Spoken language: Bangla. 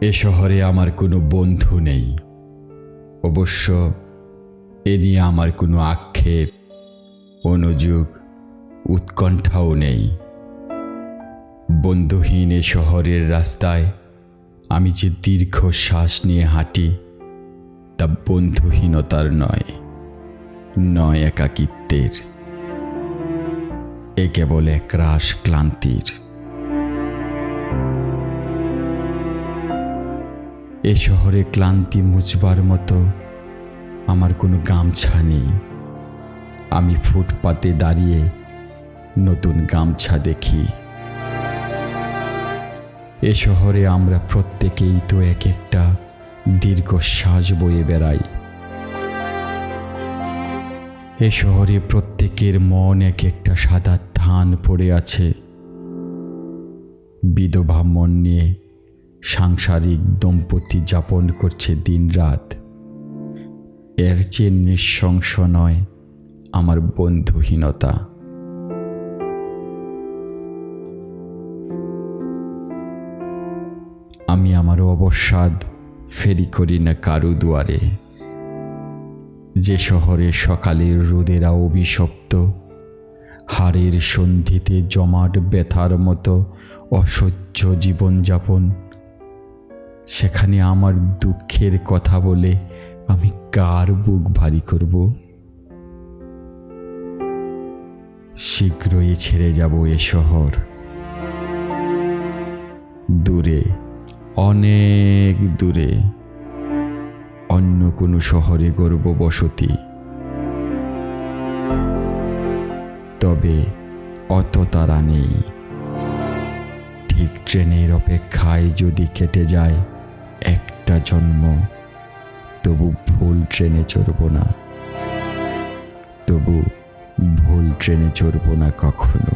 এ শহরে আমার কোনো বন্ধু নেই। অবশ্য এ নিয়ে আমার কোনো আক্ষেপ, অনুযোগ, উৎকণ্ঠাও নেই। বন্ধুহীন এ শহরের রাস্তায় আমি যে দীর্ঘ শ্বাস নিয়ে হাঁটি, তা বন্ধুহীনতার নয় নয় একাকিত্বের। এ কেবল একরাশ ক্লান্তির। এ শহরে ক্লান্তি মুছবার মতো আমার কোনো গামছা নেই। আমি ফুটপাতে দাঁড়িয়ে নতুন গামছা দেখি। এ শহরে আমরা প্রত্যেকেই তো এক একটা দীর্ঘশ্বাস বয়ে বেড়াই। এ শহরে প্রত্যেকের মন এক একটা সাদা ধান পড়ে আছে। বিধবা মন নিয়ে সাংসারিক দম্পতি যাপন করছে দিনরাত। এর চেয়ে নৃশংস নয় আমার বন্ধুহীনতা। আমি আমার অবসাদ ফেরি করি না কারু দুয়ারে। যে শহরে সকালের রোদেরা অভিশপ্ত, হাড়ের সন্ধিতে জমাট ব্যথার মতো অসহ্য জীবনযাপন সেখানে আমার দুঃখের কথা বলে আমি কার বুক ভারী করব? শীঘ্রই ছেড়ে যাব এ শহর। দূরে, অনেক দূরে, অন্য কোনো শহরে গর্ব বসতি তবে অত তারা নেই। ঠিক ট্রেনের অপেক্ষায় যদি কেটে যায় একটা জন্ম তবু ভুল ট্রেনে চড়ব না। তবু ভুল ট্রেনে চড়ব না কখনো।